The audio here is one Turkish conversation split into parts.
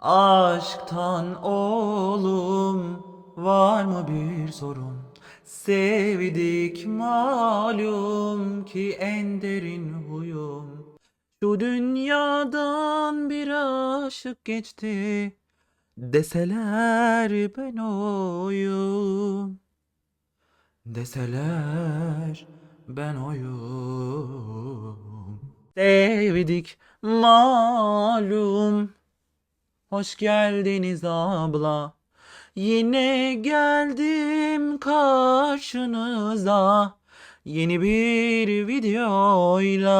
Aşktan oğlum var mı bir sorun? Sevdik malum ki en derin huyum. Şu dünyadan bir aşık geçti deseler ben oyum. Deseler ben oyum. Sevdik malum. Hoş geldiniz abla. Yine geldim karşınıza. Yeni bir videoyla.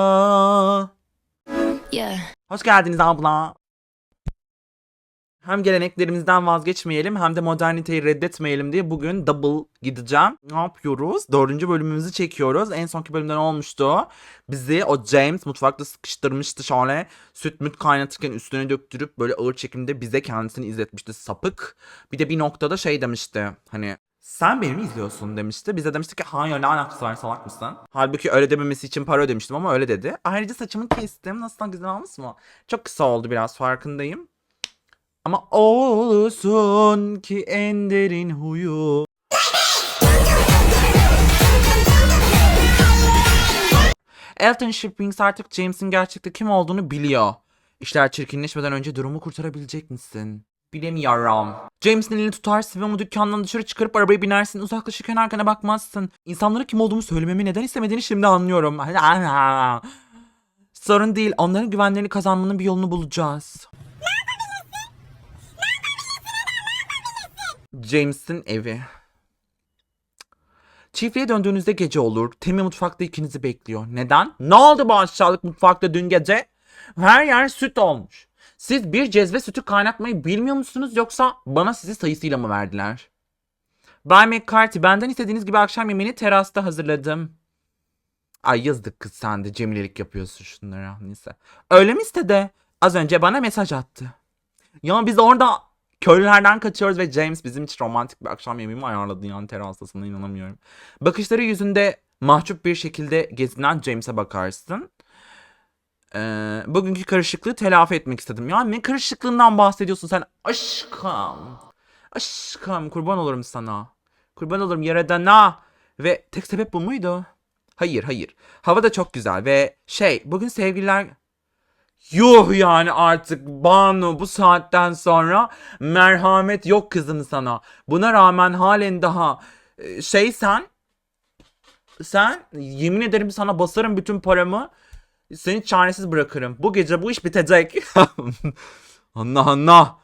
Yeah. Hoş geldiniz abla. Hem geleneklerimizden vazgeçmeyelim hem de moderniteyi reddetmeyelim diye bugün double gideceğim. Ne yapıyoruz? Dördüncü bölümümüzü çekiyoruz. En sonki bölümde ne olmuştu? Bizi o James mutfakta sıkıştırmıştı şöyle. Süt müt kaynatırken üstüne döktürüp böyle ağır çekimde bize kendisini izletmişti sapık. Bir de bir noktada şey demişti. Hani sen beni mi izliyorsun demişti. Bize demişti ki hayır ne alakası var salak mısın? Halbuki öyle dememesi için para ödemiştim ama öyle dedi. Ayrıca saçımı kestim. Nasıl güzel olmuş mu? Çok kısa oldu biraz farkındayım. Ama olsun ki en derin huyu. Elton Shippings artık James'in gerçekte kim olduğunu biliyor. İşler çirkinleşmeden önce durumu kurtarabilecek misin? Bilemiyorum. James'in elini tutarsın ve onu dükkandan dışarı çıkarıp arabaya binersin. Uzaklaşırken arkana bakmazsın. İnsanlara kim olduğumu söylememi neden istemediğini şimdi anlıyorum. Sorun değil. Onların güvenlerini kazanmanın bir yolunu bulacağız. James'in evi. Çiftliğe döndüğünüzde gece olur. Temi mutfakta ikinizi bekliyor. Neden? Ne oldu bu aşağılık mutfakta dün gece? Her yer süt olmuş. Siz bir cezve sütü kaynatmayı bilmiyor musunuz yoksa bana sizi sayısıyla mı verdiler? Bay McCarthy benden istediğiniz gibi akşam yemeğini terasta hazırladım. Ay yazdık kız sen de cemilelik yapıyorsun şunlara. Neyse. Öyle mi istedi? Az önce bana mesaj attı. Ya biz orada köylülerden kaçıyoruz ve James bizim için romantik bir akşam yemeği mi ayarladı yani terastasına inanamıyorum. Bakışları yüzünde mahcup bir şekilde gezinen James'e bakarsın. Ee, bugünkü karışıklığı telafi etmek istedim. Ya ne karışıklığından bahsediyorsun sen? Aşkım. Aşkım kurban olurum sana. Kurban olurum yaradana. Ve tek sebep bu muydu? Hayır hayır. Hava da çok güzel ve şey bugün sevgililer Yuh yani artık Banu bu saatten sonra merhamet yok kızım sana. Buna rağmen halen daha e, şey sen sen yemin ederim sana basarım bütün paramı. Seni çaresiz bırakırım. Bu gece bu iş bitecek. Anla anla.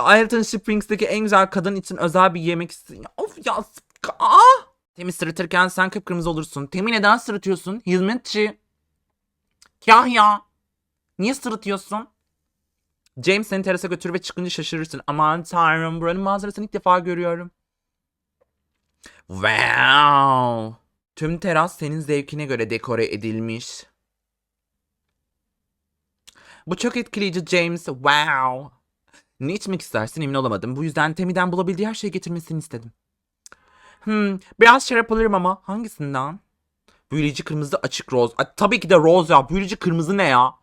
Ayrton Springs'teki en güzel kadın için özel bir yemek istiyorum. Of ya. Aa! Temi sırıtırken sen kıpkırmızı olursun. Temi neden sırıtıyorsun? Hizmetçi. Kahya. Niye sırıtıyorsun? James seni terasa götür ve çıkınca şaşırırsın. Aman tanrım buranın manzarasını ilk defa görüyorum. Wow. Tüm teras senin zevkine göre dekore edilmiş. Bu çok etkileyici James. Wow. Ne içmek istersin emin olamadım. Bu yüzden Temi'den bulabildiği her şeyi getirmesini istedim. Hmm, biraz şarap alırım ama hangisinden? Büyüleyici kırmızı açık roz. Ay, tabii ki de roz ya. Büyüleyici kırmızı ne ya?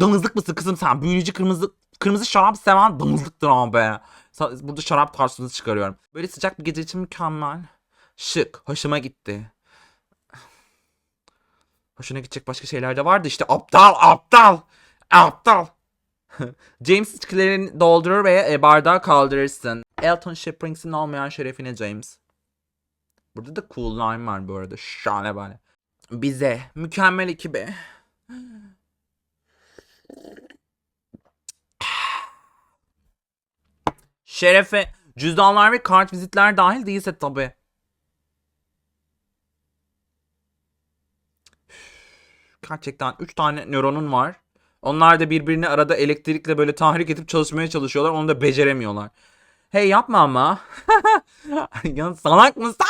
Damızlık mısın kızım sen? Büyüleyici kırmızı kırmızı şarap seven damızlıktır abi. Burada şarap tarzınızı çıkarıyorum. Böyle sıcak bir gece için mükemmel. Şık. Hoşuma gitti. Hoşuna gidecek başka şeyler de vardı işte. Aptal aptal. Aptal. James içkilerini doldurur ve bardağı kaldırırsın. Elton Shippings'in olmayan şerefine James. Burada da cool line var bu arada. Şahane böyle. Bize. Mükemmel ekibe. Şerefe. Cüzdanlar ve kart vizitler dahil değilse tabi. Gerçekten 3 tane nöronun var. Onlar da birbirini arada elektrikle böyle tahrik edip çalışmaya çalışıyorlar. Onu da beceremiyorlar. Hey yapma ama. ya salak mısın?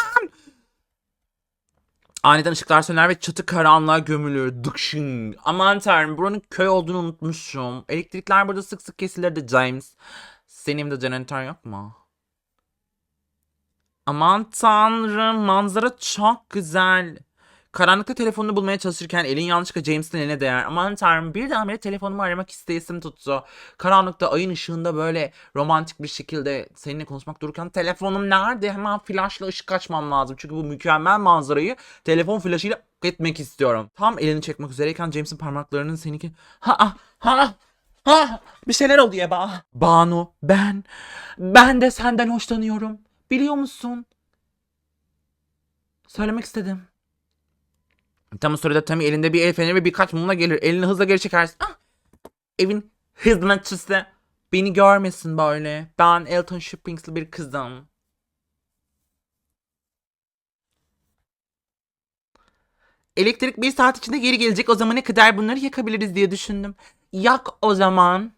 Aniden ışıklar söner ve çatı karanlığa gömülür. Dıkşın. Aman tanrım buranın köy olduğunu unutmuşum. Elektrikler burada sık sık kesilirdi James. Senin de jeneratör yok mu? Aman tanrım manzara çok güzel. Karanlıkta telefonunu bulmaya çalışırken elin yanlışlıkla James'in eline değer. Aman tanrım birdenbire telefonumu aramak isteyesim tuttu. Karanlıkta ayın ışığında böyle romantik bir şekilde seninle konuşmak dururken telefonum nerede? Hemen flaşla ışık açmam lazım. Çünkü bu mükemmel manzarayı telefon flaşıyla etmek istiyorum. Tam elini çekmek üzereyken James'in parmaklarının seninki... Ha ah, ha ha bir şeyler oldu ya ba. Banu ben ben de senden hoşlanıyorum. Biliyor musun? Söylemek istedim. Tam o sırada Tammy elinde bir el feneri ve birkaç mumla gelir. Elini hızla geri çekersin. Ah! Evin hizmetçisi. Beni görmesin böyle. Ben Elton Shippings'li bir kızım. Elektrik bir saat içinde geri gelecek. O zamana kadar bunları yakabiliriz diye düşündüm. Yak o zaman.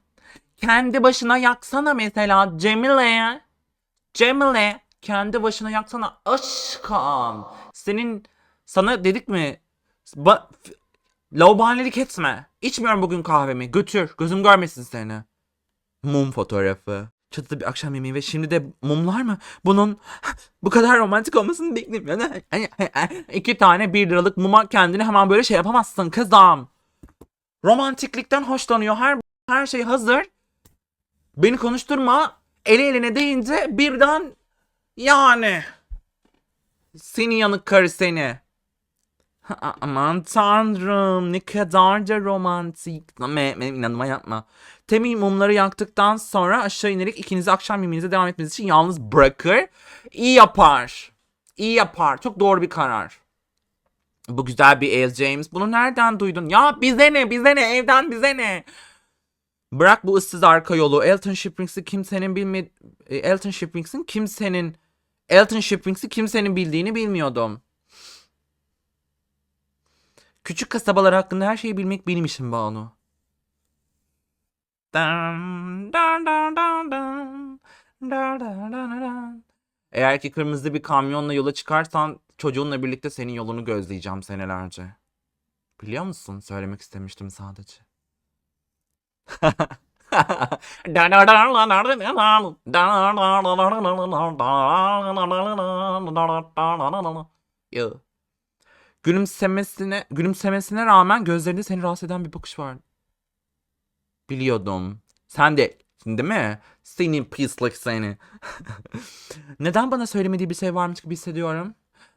Kendi başına yaksana mesela Cemile. Cemile kendi başına yaksana aşkım. Senin sana dedik mi? Ba Laubanilik etme. İçmiyorum bugün kahvemi. Götür. Gözüm görmesin seni. Mum fotoğrafı. Çatıda bir akşam yemeği ve şimdi de mumlar mı? Bunun bu kadar romantik olmasını beklemiyordum. İki tane bir liralık muma kendini hemen böyle şey yapamazsın kızım. Romantiklikten hoşlanıyor. Her her şey hazır. Beni konuşturma. Eli eline deyince birden yani. Seni yanık karı seni. Aman tanrım ne kadar da romantik. Me, benim inanıma yapma. Temi mumları yaktıktan sonra aşağı inerek ikinizi akşam yemeğinize devam etmeniz için yalnız bırakır. İyi yapar. İyi yapar. Çok doğru bir karar. Bu güzel bir el James. Bunu nereden duydun? Ya bize ne bize ne evden bize ne? Bırak bu ıssız arka yolu. Elton Shippings'i kimsenin bilme... Elton Shippings'in kimsenin... Elton Shippings'i kimsenin bildiğini bilmiyordum. Küçük kasabalar hakkında her şeyi bilmek benim işim Banu. Eğer ki kırmızı bir kamyonla yola çıkarsan çocuğunla birlikte senin yolunu gözleyeceğim senelerce. Biliyor musun? Söylemek istemiştim sadece. Gülümsemesine, gülümsemesine rağmen gözlerinde seni rahatsız eden bir bakış var. Biliyordum. Sen de değil mi? Senin pislik seni. Neden bana söylemediği bir şey varmış gibi hissediyorum?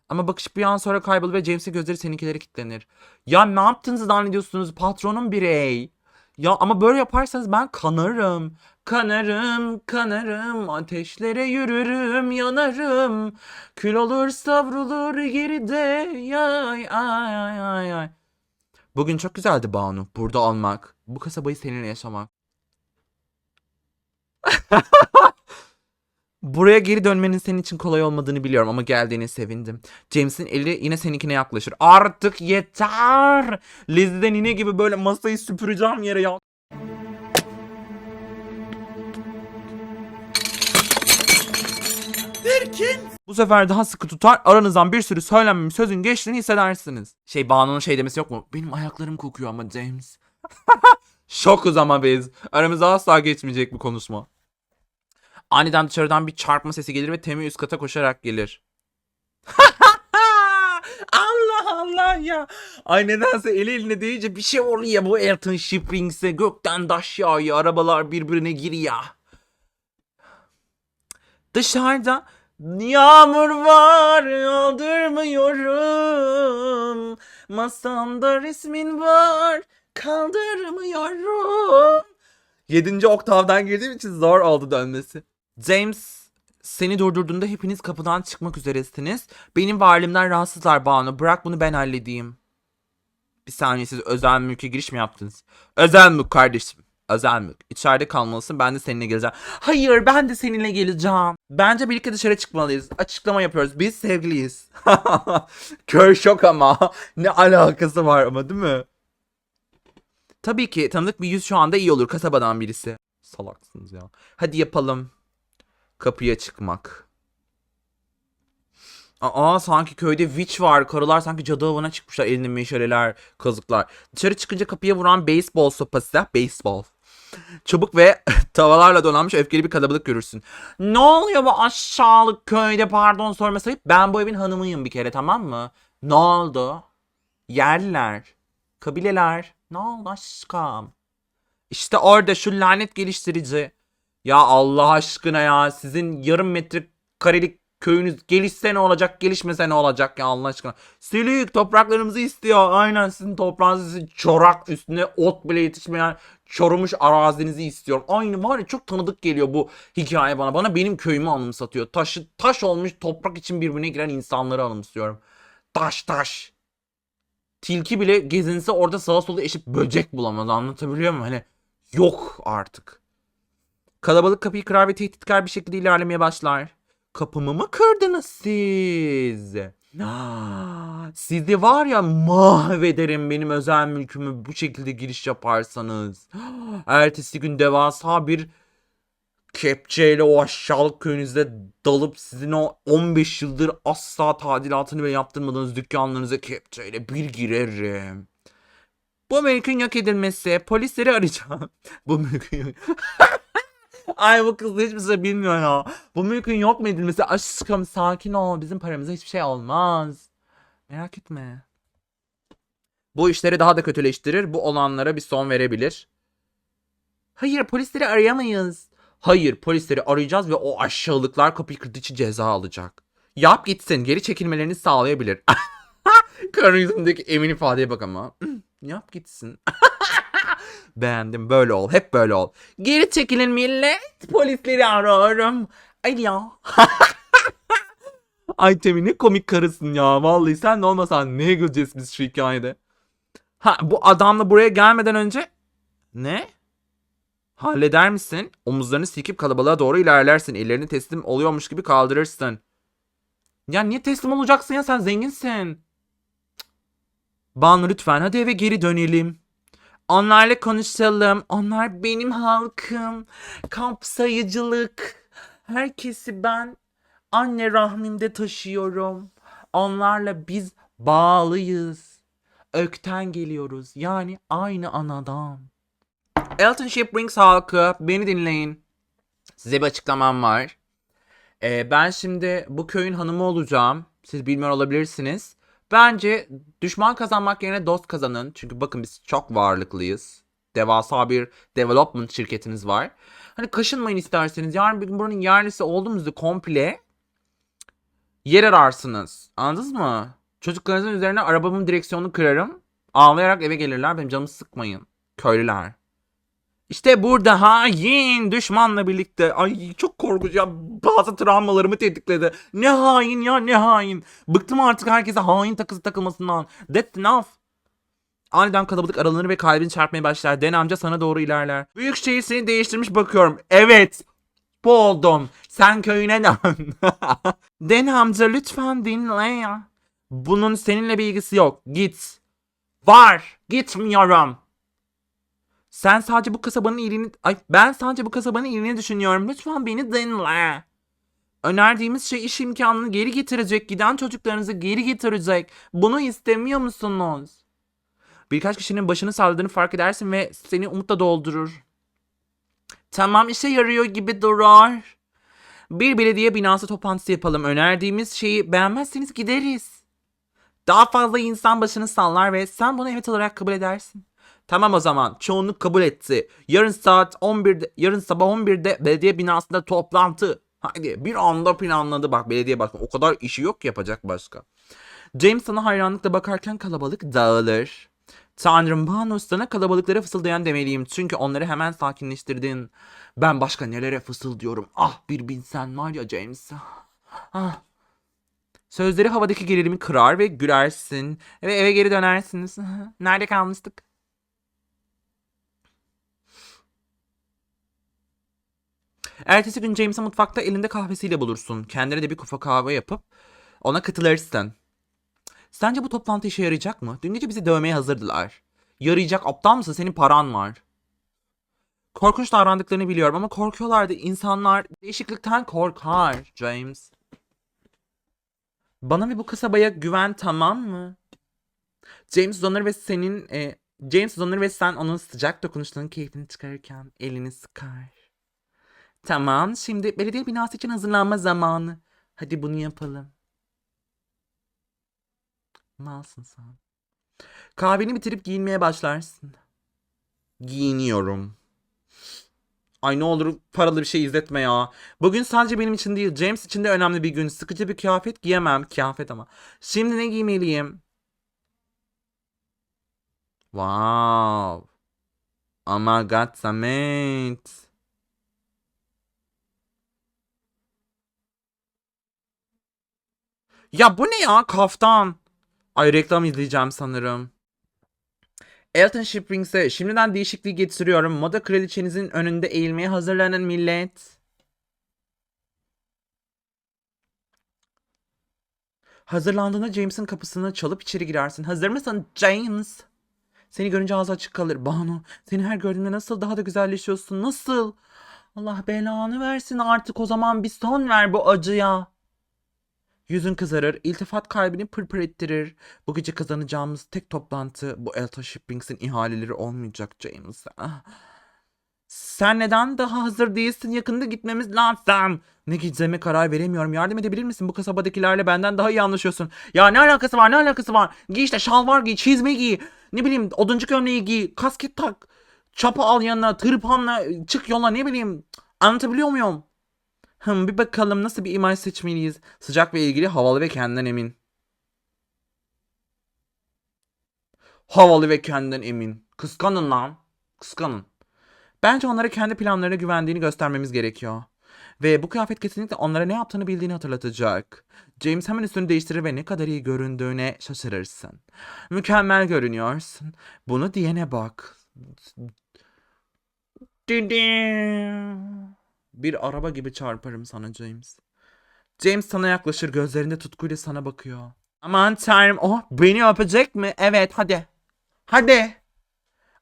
Ama bakış bir an sonra kaybolur ve James'in gözleri seninkileri kilitlenir. Ya ne yaptığınızı zannediyorsunuz patronum birey? Ya ama böyle yaparsanız ben kanarım. Kanarım, kanarım, ateşlere yürürüm, yanarım. Kül olur savrulur geride. Yay, ay, ay, ay, ay. Bugün çok güzeldi Banu. Burada olmak. Bu kasabayı seninle yaşamak. Buraya geri dönmenin senin için kolay olmadığını biliyorum ama geldiğine sevindim. James'in eli yine seninkine yaklaşır. Artık yeter. Lizzie'den yine gibi böyle masayı süpüreceğim yere ya. Bu sefer daha sıkı tutar aranızdan bir sürü söylenmemiş sözün geçtiğini hissedersiniz. Şey Banu'nun şey demesi yok mu? Benim ayaklarım kokuyor ama James. Şokuz ama biz. Aramızda asla geçmeyecek bu konuşma. Aniden dışarıdan bir çarpma sesi gelir ve Temi üst kata koşarak gelir. Allah Allah ya. Ay nedense eli eline değince bir şey oluyor bu Elton Shippings'e. Gökten taş yağıyor. Arabalar birbirine giriyor. Dışarıda yağmur var aldırmıyorum. Masamda resmin var kaldırmıyorum. Yedinci oktavdan girdiğim için zor oldu dönmesi. James seni durdurduğunda hepiniz kapıdan çıkmak üzeresiniz. Benim varlığımdan rahatsızlar Banu. Bırak bunu ben halledeyim. Bir saniye siz özel mülke giriş mi yaptınız? Özel mülk kardeşim. Özel mülk. İçeride kalmalısın ben de seninle geleceğim. Hayır ben de seninle geleceğim. Bence birlikte dışarı çıkmalıyız. Açıklama yapıyoruz. Biz sevgiliyiz. Kör şok ama. ne alakası var ama değil mi? Tabii ki tanıdık bir yüz şu anda iyi olur kasabadan birisi. Salaksınız ya. Hadi yapalım. Kapıya çıkmak. Aa sanki köyde witch var. Karılar sanki cadı avına çıkmışlar. Elinde meşaleler, kazıklar. Dışarı çıkınca kapıya vuran beyzbol sopası. Beyzbol. Çabuk ve tavalarla donanmış öfkeli bir kalabalık görürsün. Ne oluyor bu aşağılık köyde pardon sorma sayıp ben bu evin hanımıyım bir kere tamam mı? Ne oldu? Yerliler. Kabileler. Ne oldu aşkım? İşte orada şu lanet geliştirici. Ya Allah aşkına ya sizin yarım metre karelik köyünüz gelişse ne olacak gelişmese ne olacak ya Allah aşkına. Silik topraklarımızı istiyor. Aynen sizin toprağınız sizin çorak üstüne ot bile yetişmeyen çorumuş arazinizi istiyor. Aynı var ya çok tanıdık geliyor bu hikaye bana. Bana benim köyümü anımsatıyor. Taşı, taş olmuş toprak için birbirine giren insanları anımsıyorum. Taş taş. Tilki bile gezinse orada sağa sola eşip böcek bulamaz anlatabiliyor muyum? Hani yok artık. Kalabalık kapıyı kırar ve tehditkar bir şekilde ilerlemeye başlar. Kapımı mı kırdınız siz? Sizi var ya mahvederim benim özel mülkümü bu şekilde giriş yaparsanız. Ertesi gün devasa bir kepçeyle o aşağılık köyünüzde dalıp sizin o 15 yıldır asla tadilatını ve yaptırmadığınız dükkanlarınıza kepçeyle bir girerim. Bu mülkün yok edilmesi. Polisleri arayacağım. Bu mülkün yok. Ay bu kız hiçbir şey bilmiyor ya. Bu mülkün yok mu edilmesi? Aşkım sakin ol. Bizim paramıza hiçbir şey olmaz. Merak etme. Bu işleri daha da kötüleştirir. Bu olanlara bir son verebilir. Hayır polisleri arayamayız. Hayır polisleri arayacağız ve o aşağılıklar kapıyı kırdığı için ceza alacak. Yap gitsin geri çekilmelerini sağlayabilir. Karın yüzündeki emin ifadeye bak ama. Yap gitsin. Beğendim böyle ol hep böyle ol. Geri çekilin millet polisleri arıyorum. Ay ya. Ay Temi ne komik karısın ya. Vallahi sen de olmasan ne göreceğiz biz şu hikayede. Ha bu adamla buraya gelmeden önce ne? Halleder misin? Omuzlarını silkip kalabalığa doğru ilerlersin. Ellerini teslim oluyormuş gibi kaldırırsın. Ya niye teslim olacaksın ya sen zenginsin. Banu lütfen hadi eve geri dönelim. Onlarla konuşalım. Onlar benim halkım. Kapsayıcılık. Herkesi ben anne rahmimde taşıyorum. Onlarla biz bağlıyız. Ökten geliyoruz. Yani aynı anadan. Elton Shiprings halkı beni dinleyin. Size bir açıklamam var. Ee, ben şimdi bu köyün hanımı olacağım. Siz bilmiyor olabilirsiniz. Bence düşman kazanmak yerine dost kazanın. Çünkü bakın biz çok varlıklıyız. Devasa bir development şirketiniz var. Hani kaşınmayın isterseniz. Yarın bir gün buranın yerlisi olduğumuzu komple yer ararsınız. Anladınız mı? Çocuklarınızın üzerine arabamın direksiyonunu kırarım. Ağlayarak eve gelirler. Benim canımı sıkmayın. Köylüler. İşte burada hain düşmanla birlikte. Ay çok korkunç ya. Bazı travmalarımı tetikledi. Ne hain ya ne hain. Bıktım artık herkese hain takısı takılmasından. That's enough. Aniden kalabalık aralanır ve kalbin çarpmaya başlar. Den amca sana doğru ilerler. Büyük şehir seni değiştirmiş bakıyorum. Evet. Bu oldum. Sen köyüne dön. Den amca lütfen dinle ya. Bunun seninle bir ilgisi yok. Git. Var. Gitmiyorum. Sen sadece bu kasabanın iyiliğini... Ay ben sadece bu kasabanın iyiliğini düşünüyorum. Lütfen beni dinle. Önerdiğimiz şey iş imkanını geri getirecek. Giden çocuklarınızı geri getirecek. Bunu istemiyor musunuz? Birkaç kişinin başını salladığını fark edersin ve seni umutla doldurur. Tamam işe yarıyor gibi durar. Bir belediye binası toplantısı yapalım. Önerdiğimiz şeyi beğenmezseniz gideriz. Daha fazla insan başını sallar ve sen bunu evet olarak kabul edersin. Tamam o zaman çoğunluk kabul etti. Yarın saat 11'de, yarın sabah 11'de belediye binasında toplantı. Hadi bir anda planladı bak belediye başkanı. O kadar işi yok yapacak başka. James sana hayranlıkla bakarken kalabalık dağılır. Tanrım Banu sana kalabalıklara fısıldayan demeliyim. Çünkü onları hemen sakinleştirdin. Ben başka nelere fısıldıyorum. Ah bir bilsen var ya James. Ah. Sözleri havadaki gerilimi kırar ve gülersin. Ve eve geri dönersiniz. Nerede kalmıştık? Ertesi gün James'i mutfakta elinde kahvesiyle bulursun. Kendine de bir kupa kahve yapıp ona katılırsın. Sence bu toplantı işe yarayacak mı? Dün gece bizi dövmeye hazırdılar. Yarayacak aptal mısın? Senin paran var. Korkunç davrandıklarını biliyorum ama korkuyorlardı. İnsanlar değişiklikten korkar James. Bana ve bu kasabaya güven tamam mı? James uzanır ve senin e, James uzanır ve sen onun sıcak dokunuşlarının keyfini çıkarırken elini sıkar. Tamam, şimdi belediye binası için hazırlanma zamanı. Hadi bunu yapalım. Malsın sen. Kahveni bitirip giyinmeye başlarsın. Giyiniyorum. Ay ne olur paralı bir şey izletme ya. Bugün sadece benim için değil, James için de önemli bir gün. Sıkıcı bir kıyafet giyemem. Kıyafet ama. Şimdi ne giymeliyim? Wow. Oh my god, Samet. Ya bu ne ya? Kaftan. Ay reklam izleyeceğim sanırım. Elton Shippings'e şimdiden değişikliği getiriyorum. Moda kraliçenizin önünde eğilmeye hazırlanın millet. Hazırlandığında James'in kapısını çalıp içeri girersin. Hazır mısın James? Seni görünce ağzı açık kalır. Banu, seni her gördüğümde nasıl daha da güzelleşiyorsun. Nasıl? Allah belanı versin artık o zaman bir son ver bu acıya. Yüzün kızarır, iltifat kalbini pırpır ettirir. Bu gece kazanacağımız tek toplantı bu Elta Shippings'in ihaleleri olmayacak James. Sen neden daha hazır değilsin? Yakında gitmemiz lazım. Ne gideceğime karar veremiyorum. Yardım edebilir misin? Bu kasabadakilerle benden daha iyi anlaşıyorsun. Ya ne alakası var? Ne alakası var? Giy işte şalvar giy, çizme giy. Ne bileyim oduncu gömleği giy, kasket tak. Çapa al yanına, tırpanla çık yola ne bileyim. Anlatabiliyor muyum? Hım bir bakalım nasıl bir imaj seçmeliyiz. Sıcak ve ilgili, havalı ve kendinden emin. Havalı ve kendinden emin. Kıskanın lan. Kıskanın. Bence onlara kendi planlarına güvendiğini göstermemiz gerekiyor. Ve bu kıyafet kesinlikle onlara ne yaptığını bildiğini hatırlatacak. James hemen üstünü değiştirir ve ne kadar iyi göründüğüne şaşırırsın. Mükemmel görünüyorsun. Bunu diyene bak. Bir araba gibi çarparım sana James. James sana yaklaşır gözlerinde tutkuyla sana bakıyor. Aman tanrım oh beni öpecek mi? Evet hadi. Hadi.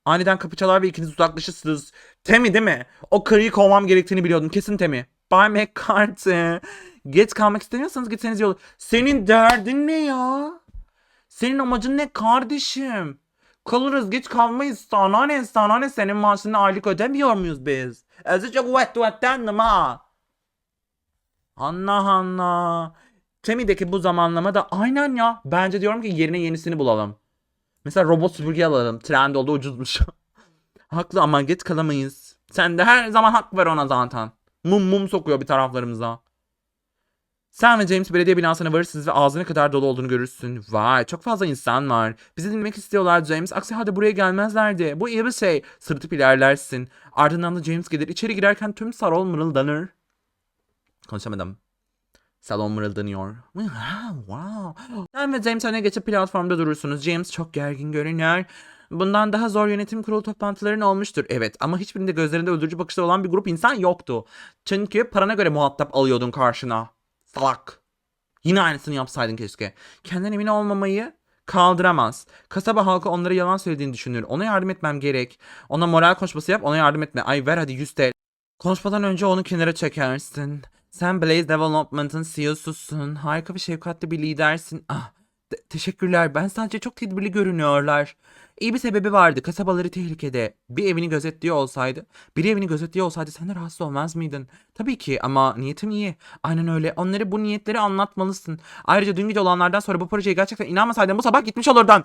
Aniden kapı çalar ve ikiniz uzaklaşırsınız. Temi değil mi? O karıyı kovmam gerektiğini biliyordum. Kesin Temi. Bay McCarthy. Geç kalmak istemiyorsanız gitseniz iyi olur. Senin derdin ne ya? Senin amacın ne kardeşim? Kalırız geç kalmayız. Sana ne sana ne senin maaşını aylık ödemiyor muyuz biz? Azıcık wet wet'tendim ha. Anla anla. Temi'deki bu zamanlama da aynen ya. Bence diyorum ki yerine yenisini bulalım. Mesela robot süpürge alalım. Trend oldu ucuzmuş. Haklı ama geç kalamayız. Sen de her zaman hak ver ona zaten. Mum mum sokuyor bir taraflarımıza. Sen ve James belediye binasına varırsınız ve ağzına kadar dolu olduğunu görürsün. Vay çok fazla insan var. Bizi dinlemek istiyorlar James. Aksi halde buraya gelmezlerdi. Bu iyi bir şey. Sırıtıp ilerlersin. Ardından da James gelir. İçeri girerken tüm salon mırıldanır. Konuşamadım. Salon mırıldanıyor. wow. Sen ve James öne geçip platformda durursunuz. James çok gergin görünüyor. Bundan daha zor yönetim kurulu toplantıların olmuştur. Evet ama hiçbirinde gözlerinde öldürücü bakışlar olan bir grup insan yoktu. Çünkü parana göre muhatap alıyordun karşına. Salak. Yine aynısını yapsaydın keşke. Kendinden emin olmamayı kaldıramaz. Kasaba halkı onlara yalan söylediğini düşünür. Ona yardım etmem gerek. Ona moral konuşması yap ona yardım etme. Ay ver hadi 100 TL. Konuşmadan önce onu kenara çekersin. Sen Blaze Development'ın CEO'susun. Harika ve şefkatli bir lidersin. Ah, te- teşekkürler. Ben sadece çok tedbirli görünüyorlar. İyi bir sebebi vardı. Kasabaları tehlikede. Bir evini gözetliyor olsaydı, bir evini gözetliyor olsaydı sen de rahatsız olmaz mıydın? Tabii ki ama niyetim iyi. Aynen öyle. Onlara bu niyetleri anlatmalısın. Ayrıca dün gece olanlardan sonra bu projeye gerçekten inanmasaydın bu sabah gitmiş olurdun.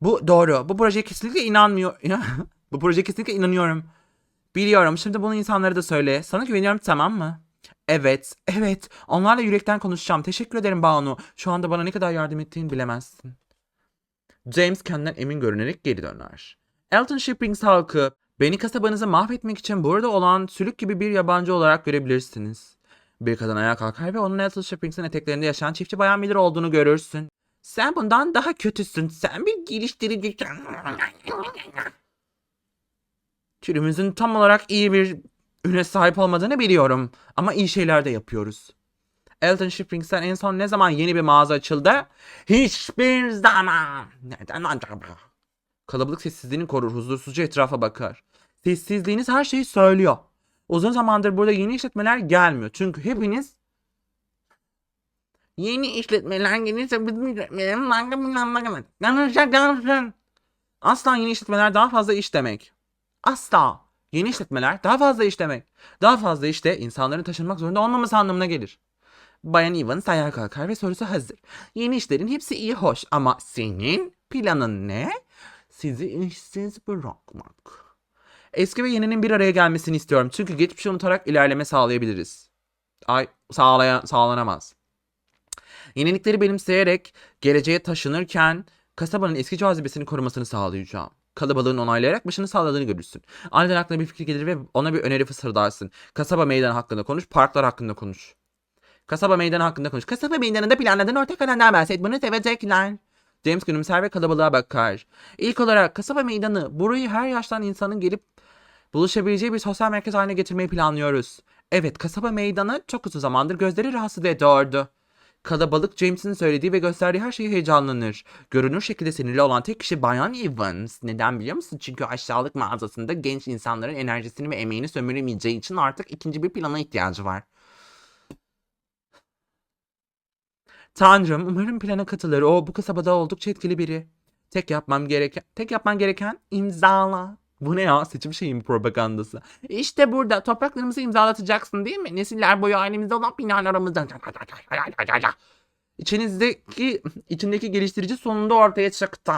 Bu doğru. Bu projeye kesinlikle inanmıyor. bu projeye kesinlikle inanıyorum. Biliyorum. Şimdi bunu insanlara da söyle. Sana güveniyorum tamam mı? Evet, evet. Onlarla yürekten konuşacağım. Teşekkür ederim Banu. Şu anda bana ne kadar yardım ettiğini bilemezsin. James kendinden emin görünerek geri döner. Elton Shippings halkı, beni kasabanızı mahvetmek için burada olan sülük gibi bir yabancı olarak görebilirsiniz. Bir kadın ayağa kalkar ve onun Elton Shippings'in eteklerinde yaşayan çiftçi bayan Miller olduğunu görürsün. Sen bundan daha kötüsün. Sen bir geliştirici... Türümüzün tam olarak iyi bir üne sahip olmadığını biliyorum. Ama iyi şeyler de yapıyoruz. Elton Shippings'ten en son ne zaman yeni bir mağaza açıldı? Hiçbir zaman. Neden acaba? Kalabalık sessizliğini korur, huzursuzca etrafa bakar. Sessizliğiniz her şeyi söylüyor. Uzun zamandır burada yeni işletmeler gelmiyor. Çünkü hepiniz yeni işletmeler gelirse bizim Konuşacaksın. Asla yeni işletmeler daha fazla iş demek. Asla. Yeni işletmeler daha fazla iş demek. Daha fazla işte insanların taşınmak zorunda olmaması anlamına gelir. Bayan Evans ayağa kalkar ve sorusu hazır. Yeni işlerin hepsi iyi hoş ama senin planın ne? Sizi işsiz bırakmak. Eski ve yeninin bir araya gelmesini istiyorum. Çünkü geçmişi unutarak ilerleme sağlayabiliriz. Ay sağlayan sağlanamaz. Yenilikleri benimseyerek geleceğe taşınırken kasabanın eski cazibesini korumasını sağlayacağım. Kalabalığın onaylayarak başını sağladığını görürsün. Aniden aklına bir fikir gelir ve ona bir öneri fısıldarsın. Kasaba meydanı hakkında konuş, parklar hakkında konuş. Kasaba meydanı hakkında konuş. Kasaba meydanında planladığın ortak alandan bahset. Bunu sevecekler. James gülümser ve kalabalığa bakar. İlk olarak kasaba meydanı burayı her yaştan insanın gelip buluşabileceği bir sosyal merkez haline getirmeyi planlıyoruz. Evet kasaba meydanı çok uzun zamandır gözleri rahatsız ediyordu. Kalabalık James'in söylediği ve gösterdiği her şeye heyecanlanır. Görünür şekilde sinirli olan tek kişi Bayan Evans. Neden biliyor musun? Çünkü aşağılık mağazasında genç insanların enerjisini ve emeğini sömüremeyeceği için artık ikinci bir plana ihtiyacı var. Tanrım umarım plana katılır. O bu kasabada oldukça etkili biri. Tek yapmam gereken, tek yapman gereken imzala. Bu ne ya? Seçim şeyi mi propagandası? İşte burada topraklarımızı imzalatacaksın değil mi? Nesiller boyu ailemizde olan binalarımızdan. İçinizdeki, içindeki geliştirici sonunda ortaya çıktı.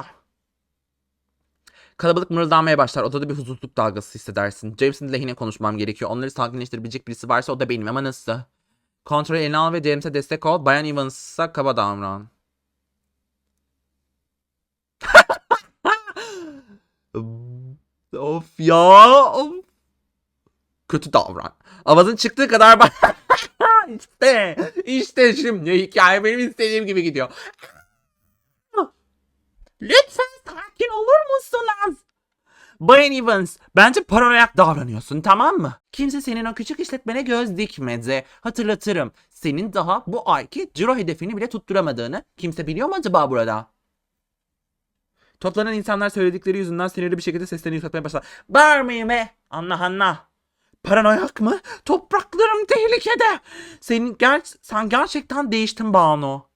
Kalabalık mırıldanmaya başlar. Odada bir huzursuzluk dalgası hissedersin. James'in lehine konuşmam gerekiyor. Onları sakinleştirebilecek birisi varsa o da benim ama nasıl? Kontrolü eline al ve James'e destek ol. Bayan Evans'a kaba davran. Of ya. Of. Kötü davran. Avazın çıktığı kadar bak. işte. işte şimdi hikaye benim istediğim gibi gidiyor. Lütfen sakin olur musunuz? Bayan Evans, bence paranoyak davranıyorsun tamam mı? Kimse senin o küçük işletmene göz dikmedi. Hatırlatırım. Senin daha bu ayki ciro hedefini bile tutturamadığını kimse biliyor mu acaba burada? Toplanan insanlar söyledikleri yüzünden sinirli bir şekilde seslerini yükseltmeye başlar. Bağırmayın be! Anla anla. Paranoyak mı? Topraklarım tehlikede. Senin ger sen gerçekten değiştin Banu.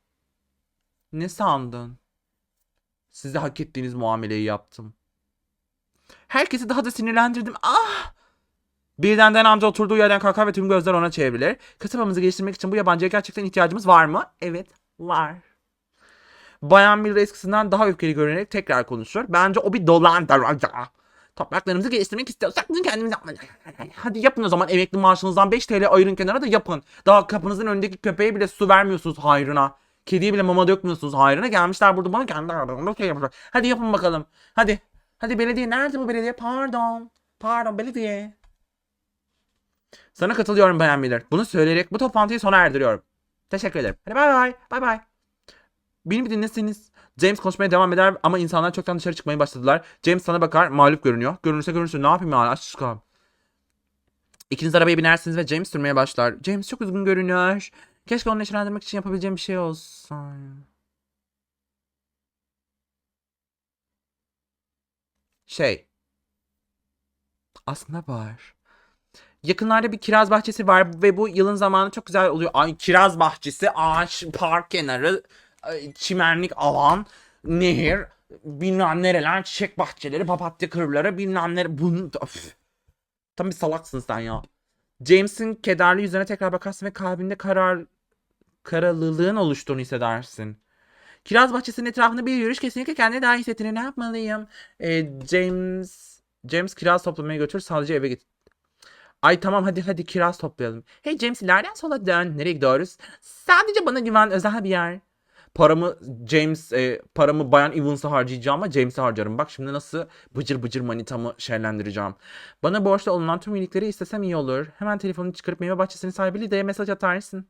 Ne sandın? Size hak ettiğiniz muameleyi yaptım. Herkesi daha da sinirlendirdim. Ah! Birden Den amca oturduğu yerden kalkar ve tüm gözler ona çevrilir. Kasabamızı geliştirmek için bu yabancıya gerçekten ihtiyacımız var mı? Evet, var. Bayan Miller eskisinden daha öfkeli görünerek tekrar konuşuyor. Bence o bir dolandırıcı. Topraklarımızı geliştirmek istiyorsak bunu kendimiz yapmalıyız. Hadi yapın o zaman emekli maaşınızdan 5 TL ayırın kenara da yapın. Daha kapınızın önündeki köpeğe bile su vermiyorsunuz hayrına. Kediye bile mama dökmüyorsunuz hayrına. Gelmişler burada bana kendi aralarında şey yapıyorlar. Hadi yapın bakalım. Hadi. Hadi belediye nerede bu belediye? Pardon. Pardon belediye. Sana katılıyorum Bayan Miller. Bunu söyleyerek bu toplantıyı sona erdiriyorum. Teşekkür ederim. Hadi bay bay. Bay bay. Beni bir dinleseniz. James konuşmaya devam eder ama insanlar çoktan dışarı çıkmaya başladılar. James sana bakar mağlup görünüyor. Görünürse görünsün ne yapayım yani aşkım. İkiniz arabaya binersiniz ve James sürmeye başlar. James çok üzgün görünüyor. Keşke onu neşelendirmek için yapabileceğim bir şey olsa. Şey. Aslında var. Yakınlarda bir kiraz bahçesi var ve bu yılın zamanı çok güzel oluyor. Ay kiraz bahçesi, ağaç, park kenarı, çimenlik alan, nehir, bilmem nereler, çiçek bahçeleri, papatya kırları, bilmem nere. Bunu Öf. Tam bir salaksın sen ya. James'in kederli yüzüne tekrar bakarsın ve kalbinde karar karalılığın oluştuğunu hissedersin. Kiraz bahçesinin etrafında bir yürüyüş kesinlikle kendine daha iyi hissettirir. Ne yapmalıyım? Ee, James James kiraz toplamaya götür sadece eve git. Ay tamam hadi hadi kiraz toplayalım. Hey James ileriden sola dön. Nereye gidiyoruz? Sadece bana güven özel bir yer. Paramı James e, paramı Bayan Evans'a harcayacağım ama James'e harcarım. Bak şimdi nasıl bıcır bıcır manitamı şerlendireceğim. Bana borçlu olunan tüm iyilikleri istesem iyi olur. Hemen telefonunu çıkarıp meyve bahçesinin sahibi Lida'ya mesaj atarsın.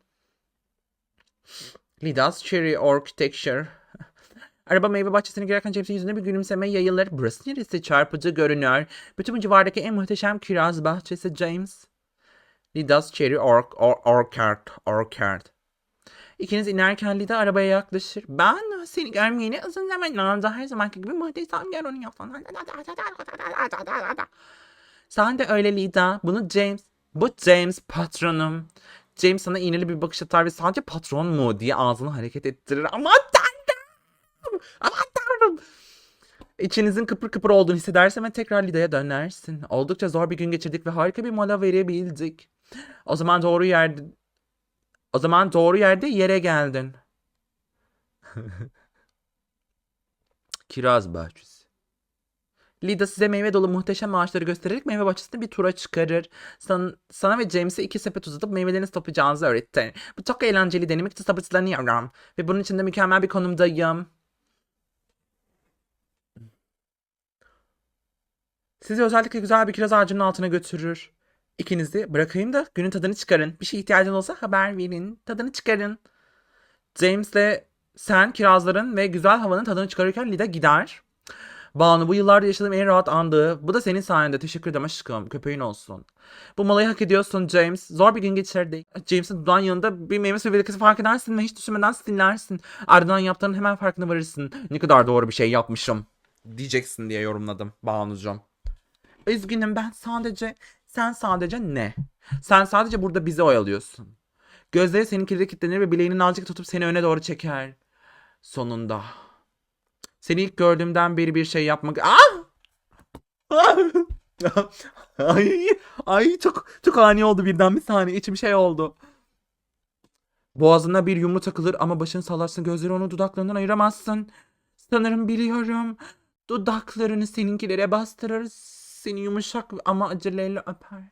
Lida's Cherry Architecture. Araba meyve bahçesine girerken James'in yüzünde bir gülümseme yayılır. Burası neresi çarpıcı görünüyor. Bütün bu civardaki en muhteşem kiraz bahçesi James. Lida's Cherry Orchard. Orchard. İkiniz inerken Lida arabaya yaklaşır. Ben seni görmeyeni uzun zaman oldu. Her zamanki gibi muhteşem görünüyorsun. Sen de öyle Lida. Bunu James. Bu James patronum. James sana iğneli bir bakış atar ve sadece patron mu diye ağzını hareket ettirir. Aman tanrım! Aman tanrım! İçinizin kıpır kıpır olduğunu hissedersen ve tekrar Lida'ya dönersin. Oldukça zor bir gün geçirdik ve harika bir mola verebildik. O zaman doğru yerde... O zaman doğru yerde yere geldin. Kiraz bahçesi. Lida size meyve dolu muhteşem ağaçları göstererek meyve bahçesinde bir tura çıkarır. Sana, sana ve James'e iki sepet uzatıp meyvelerinizi toplayacağınızı öğretir. Bu çok eğlenceli denemek için sabırsızlanıyorum. Ve bunun için de mükemmel bir konumdayım. Sizi özellikle güzel bir kiraz ağacının altına götürür. İkinizi bırakayım da günün tadını çıkarın. Bir şey ihtiyacın olsa haber verin. Tadını çıkarın. James'le sen kirazların ve güzel havanın tadını çıkarırken Lida gider. Banu bu yıllarda yaşadığım en rahat andı. Bu da senin sayende. Teşekkür ederim aşkım. Köpeğin olsun. Bu malayı hak ediyorsun James. Zor bir gün geçirdik. James'in dudağın yanında bir meyve suyu velekesi fark edersin ve hiç düşünmeden dinlersin. Ardından yaptığının hemen farkına varırsın. Ne kadar doğru bir şey yapmışım. Diyeceksin diye yorumladım Banu'cum. Üzgünüm ben sadece... Sen sadece ne? Sen sadece burada bizi oyalıyorsun. Gözleri seninkilere kilitlenir ve bileğini nazikçe tutup seni öne doğru çeker. Sonunda. Seni ilk gördüğümden beri bir şey yapmak... Ah! ay, ay çok çok ani oldu birden bir saniye. İçim şey oldu. Boğazına bir yumru takılır ama başını sallarsın gözleri onu dudaklarından ayıramazsın. Sanırım biliyorum. Dudaklarını seninkilere bastırır. Seni yumuşak ama aceleyle öper.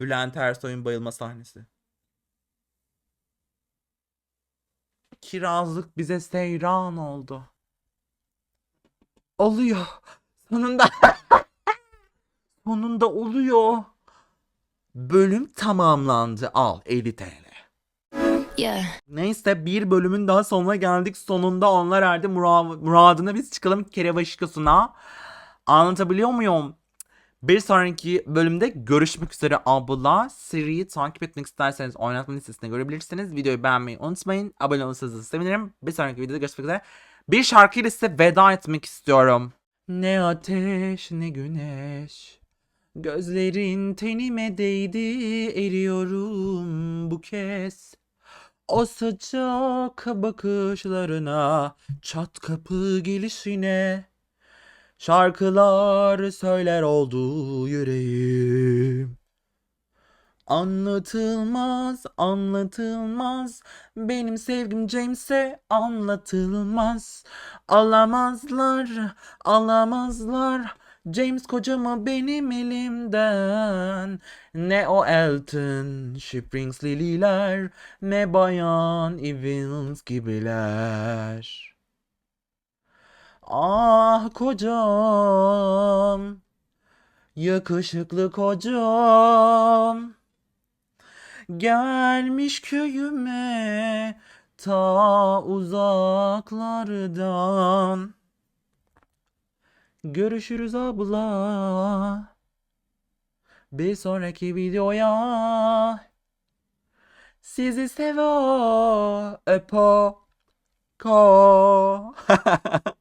Bülent Ersoy'un bayılma sahnesi. Kirazlık bize seyran oldu. Oluyor. Sonunda. Sonunda oluyor. Bölüm tamamlandı. Al 50 TL. Yeah. Neyse bir bölümün daha sonuna geldik. Sonunda onlar erdi mura- muradına biz çıkalım kerevaşkasına. Anlatabiliyor muyum? Bir sonraki bölümde görüşmek üzere abla. Seriyi takip etmek isterseniz oynatma listesinde görebilirsiniz. Videoyu beğenmeyi unutmayın. Abone olursanız sevinirim. Bir sonraki videoda görüşmek üzere. Bir şarkıyla size veda etmek istiyorum. Ne ateş ne güneş. Gözlerin tenime değdi eriyorum bu kez. O sıcak bakışlarına, çat kapı gelişine şarkılar söyler oldu yüreğim. Anlatılmaz, anlatılmaz. Benim sevgim James'e anlatılmaz. Alamazlar, alamazlar. James kocamı benim elimden. Ne o Elton, Springs Lily'ler, ne Bayan Evans gibiler. Ah kocam, yakışıklı kocam. Gelmiş köyüme ta uzaklardan. Görüşürüz abla. Bir sonraki videoya sizi sevo öpo ko.